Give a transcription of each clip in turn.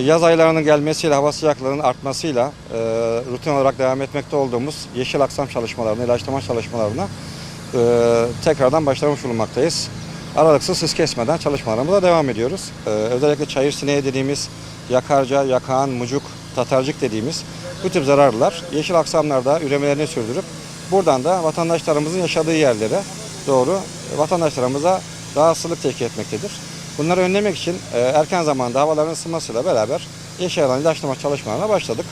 yaz aylarının gelmesiyle, hava sıcaklığının artmasıyla e, rutin olarak devam etmekte olduğumuz yeşil aksam çalışmalarına, ilaçlama çalışmalarına e, tekrardan başlamış bulunmaktayız. Aralıksız hız kesmeden çalışmalarımıza devam ediyoruz. E, özellikle çayır sineği dediğimiz yakarca, yakan, mucuk, tatarcık dediğimiz bu tip zararlılar yeşil aksamlarda üremelerini sürdürüp buradan da vatandaşlarımızın yaşadığı yerlere doğru vatandaşlarımıza rahatsızlık teşkil etmektedir. Bunları önlemek için e, erken zamanda havaların ısınmasıyla beraber yeşil alan ilaçlama çalışmalarına başladık.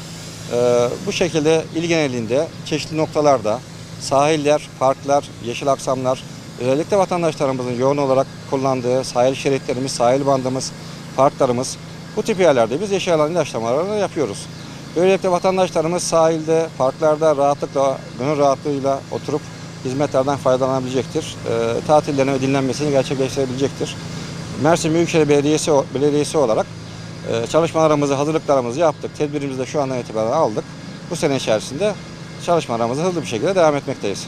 E, bu şekilde il genelinde çeşitli noktalarda sahiller, parklar, yeşil aksamlar, özellikle vatandaşlarımızın yoğun olarak kullandığı sahil şeritlerimiz, sahil bandımız, parklarımız bu tip yerlerde biz yeşil alan ilaçlamalarını yapıyoruz. Böylelikle vatandaşlarımız sahilde, parklarda rahatlıkla, gönül rahatlığıyla oturup hizmetlerden faydalanabilecektir. E, tatillerine ve dinlenmesini gerçekleştirebilecektir. Mersin Büyükşehir Belediyesi, Belediyesi olarak e, çalışmalarımızı, hazırlıklarımızı yaptık. Tedbirimizi de şu andan itibaren aldık. Bu sene içerisinde çalışmalarımıza hızlı bir şekilde devam etmekteyiz.